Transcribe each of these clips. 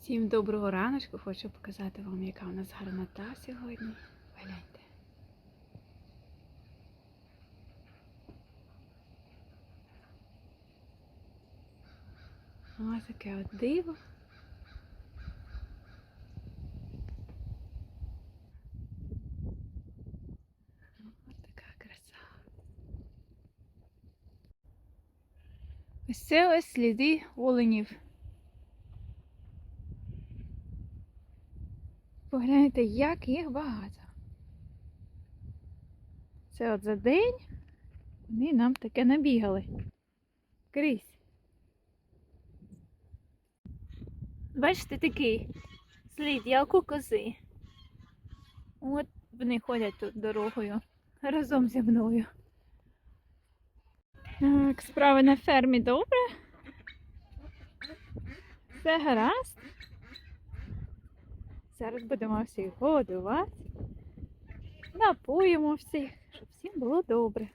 Всім доброго раночку. Хочу показати вам, яка у нас гарнота сьогодні. Гляньте. Ось таке от диво. Ось така краса. Ось це ось сліди оленів. Погляньте, як їх багато. Це от за день вони нам таке набігали. Крізь. Бачите, такий слід, як у кози. От вони ходять тут дорогою разом зі мною. Так, справи на фермі добре. Все гаразд. Зараз будемо всіх годувати. Напоїмо всіх, щоб всім було добре.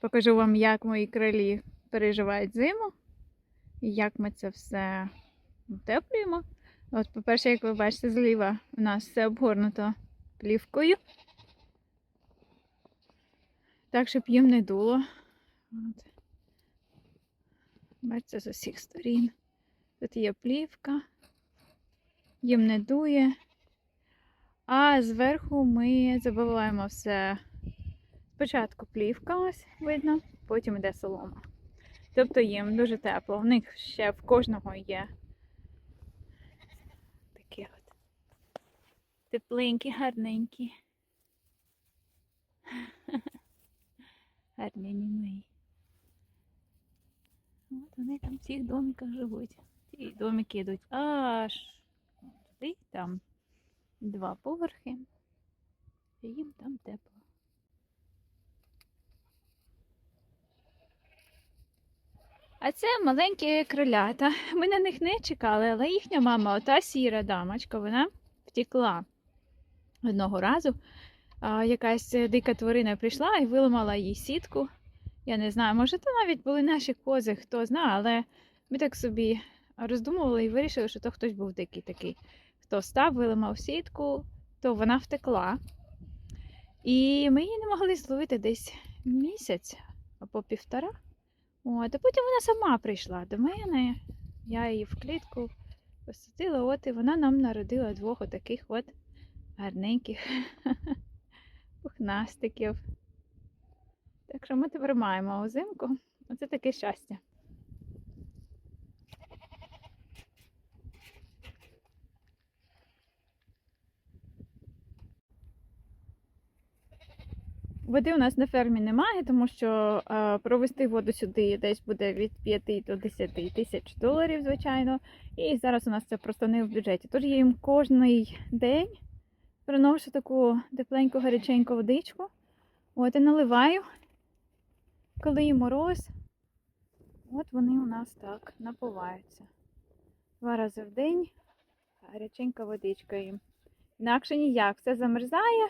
Покажу вам, як мої крилі переживають зиму і як ми це все утеплюємо. От, по-перше, як ви бачите, зліва у нас все обгорнуто плівкою. Так, щоб їм не дуло. От. Бачите, з усіх сторін. Тут є плівка, їм не дує. А зверху ми забиваємо все. Спочатку плівка, ось видно, потім йде солома. Тобто їм дуже тепло. У них ще в кожного є такі от тепленькі, гарненькі. Гарнені мої. От вони там в цих домиках живуть. Ці домики йдуть аж туди, там два поверхи. І їм там тепло. А це маленькі кролята. Ми на них не чекали, але їхня мама, ота сіра дамочка, вона втекла одного разу. Якась дика тварина прийшла і виламала їй сітку. Я не знаю, може, то навіть були наші кози, хто знає, але ми так собі роздумували і вирішили, що то хтось був дикий такий. Хто став, виламав сітку, то вона втекла. І ми її не могли зловити десь місяць або півтора. От, а потім вона сама прийшла до мене. Я її в клітку посадила, от і вона нам народила двох отаких от гарненьких пухнастиків. Так що ми тепер маємо озимку. Оце таке щастя. Води у нас на фермі немає, тому що е, провести воду сюди десь буде від 5 до 10 тисяч доларів, звичайно. І зараз у нас це просто не в бюджеті. Тож я їм кожний день приношу таку тепленьку гаряченьку водичку. От і наливаю, коли їм мороз. От вони у нас так напиваються. Два рази в день гаряченька водичка їм. Інакше ніяк, все замерзає.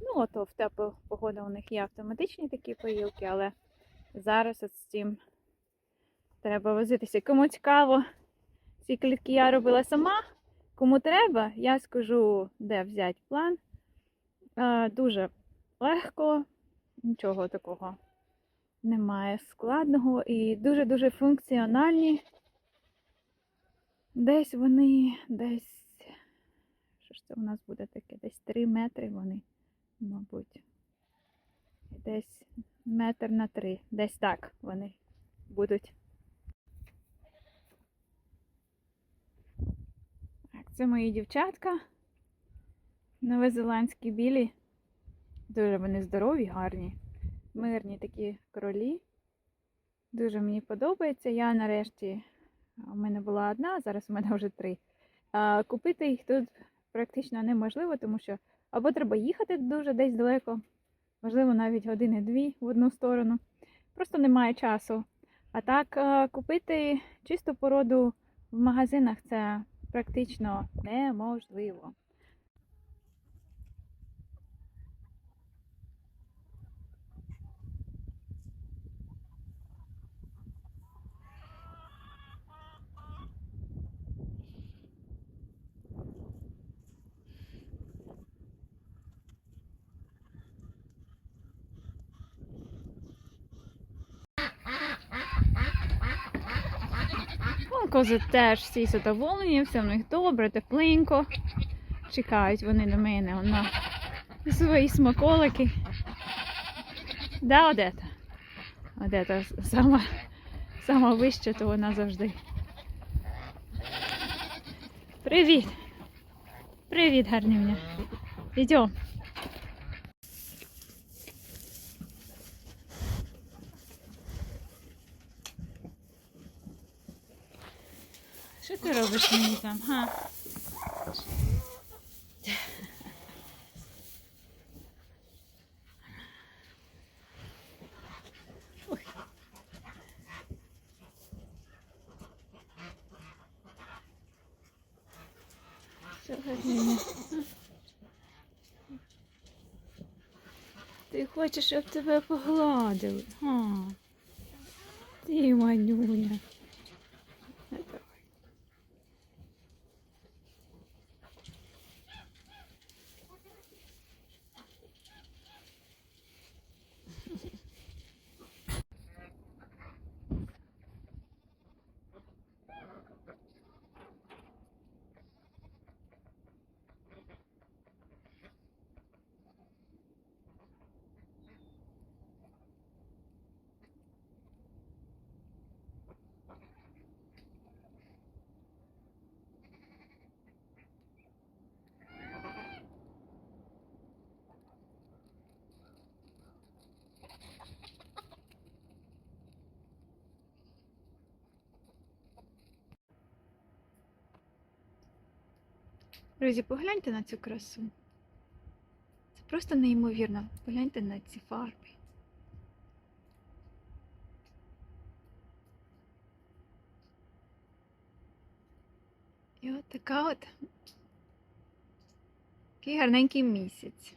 Ну, ото в теплу погоду у них є автоматичні такі поїлки, але зараз от з цим треба возитися. Кому цікаво, ці клітки я робила сама. Кому треба, я скажу, де взяти план. Е, Дуже легко, нічого такого немає складного і дуже-дуже функціональні. Десь вони, десь, що ж це у нас буде таке? Десь 3 метри вони, мабуть. Десь метр на три. Десь так вони будуть. Так, це мої дівчатка. Новозеландські білі. Дуже вони здорові, гарні. Мирні такі кролі. Дуже мені подобається. Я нарешті, у мене була одна, зараз у мене вже три. Купити їх тут практично неможливо, тому що або треба їхати дуже десь далеко, можливо, навіть години-дві в одну сторону. Просто немає часу. А так, купити чисту породу в магазинах це практично неможливо. Кози теж всі задоволені, все в них добре, тепленько. Чекають вони на мене он на свої смаколики. Да, Одета? Одета сама, сама вища, то вона завжди. Привіт! Привіт, гарнюня. Ідем. Що ти робиш мені там, га? Що? Ти хочеш, щоб тебе погладили? А, ти манюня. Друзі, погляньте на цю красу. Це просто неймовірно. Погляньте на ці фарби. І от така от такий гарненький місяць.